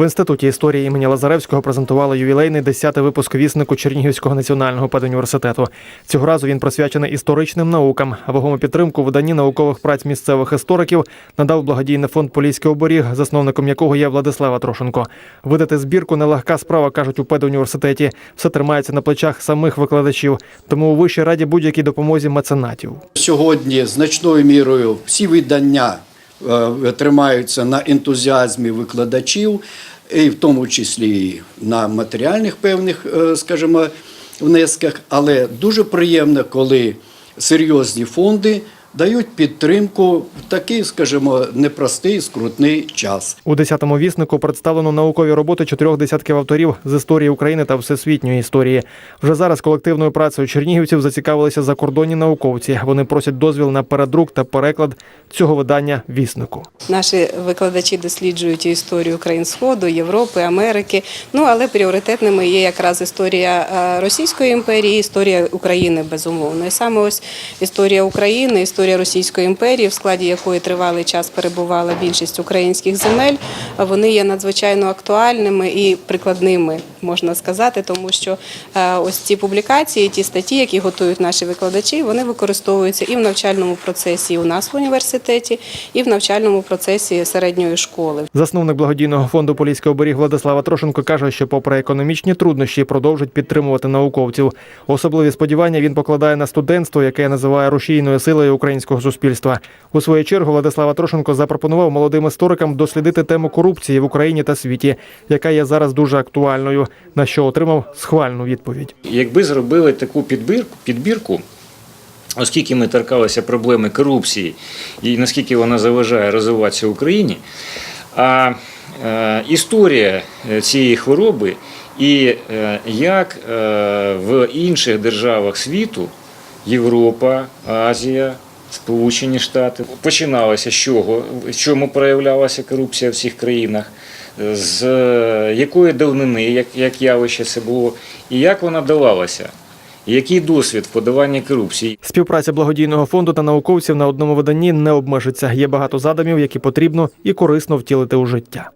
В інституті історії імені Лазаревського презентували ювілейний 10-й випуск віснику Чернігівського національного педуніверситету. Цього разу він присвячений історичним наукам. Вагому підтримку виданні наукових праць місцевих істориків надав благодійний фонд Поліський оберіг, засновником якого є Владислава Трошенко. Видати збірку нелегка справа, кажуть у педуніверситеті. Все тримається на плечах самих викладачів. Тому у вищій раді будь-якій допомозі меценатів. Сьогодні значною мірою всі видання тримаються на ентузіазмі викладачів, і в тому числі на матеріальних певних, е, скажімо, внесках. Але дуже приємно, коли серйозні фонди дають підтримку в такий, скажімо, непростий, скрутний час. У 10-му віснику представлено наукові роботи чотирьох десятків авторів з історії України та всесвітньої історії. Вже зараз колективною працею чернігівців зацікавилися закордонні науковці. Вони просять дозвіл на передрук та переклад цього видання віснику. Наші викладачі досліджують історію країн Сходу, Європи, Америки. Ну але пріоритетними є якраз історія е, Російської імперії, історія України безумовно. І саме ось історія України, історія Російської імперії, в складі якої тривалий час перебувала більшість українських земель. Вони є надзвичайно актуальними і прикладними, можна сказати, тому що е, ось ці публікації, ті статті, які готують наші викладачі, вони використовуються і в навчальному процесі у нас в університеті, і в навчальному процесі середньої школи. Засновник благодійного фонду Поліський оберіг Владислава Трошенко каже, що, попри економічні труднощі, продовжить підтримувати науковців. Особливі сподівання він покладає на студентство, яке називає рушійною силою українського суспільства. У свою чергу Владислава Трошенко запропонував молодим історикам дослідити тему корупції в Україні та світі, яка є зараз дуже актуальною. На що отримав схвальну відповідь. Якби зробили таку підбірку, підбірку, оскільки ми торкалися проблеми корупції і наскільки вона заважає розвиватися в Україні, а е, історія е, цієї хвороби і е, як в інших державах світу, Європа, Азія, Сполучені Штати, починалося з чого, в чому проявлялася корупція в цих країнах, з якої давнини, як, як явище це було, і як вона давалася, який досвід в подаванні корупції. Співпраця благодійного фонду та науковців на одному виданні не обмежиться. Є багато задумів, які потрібно і корисно втілити у життя.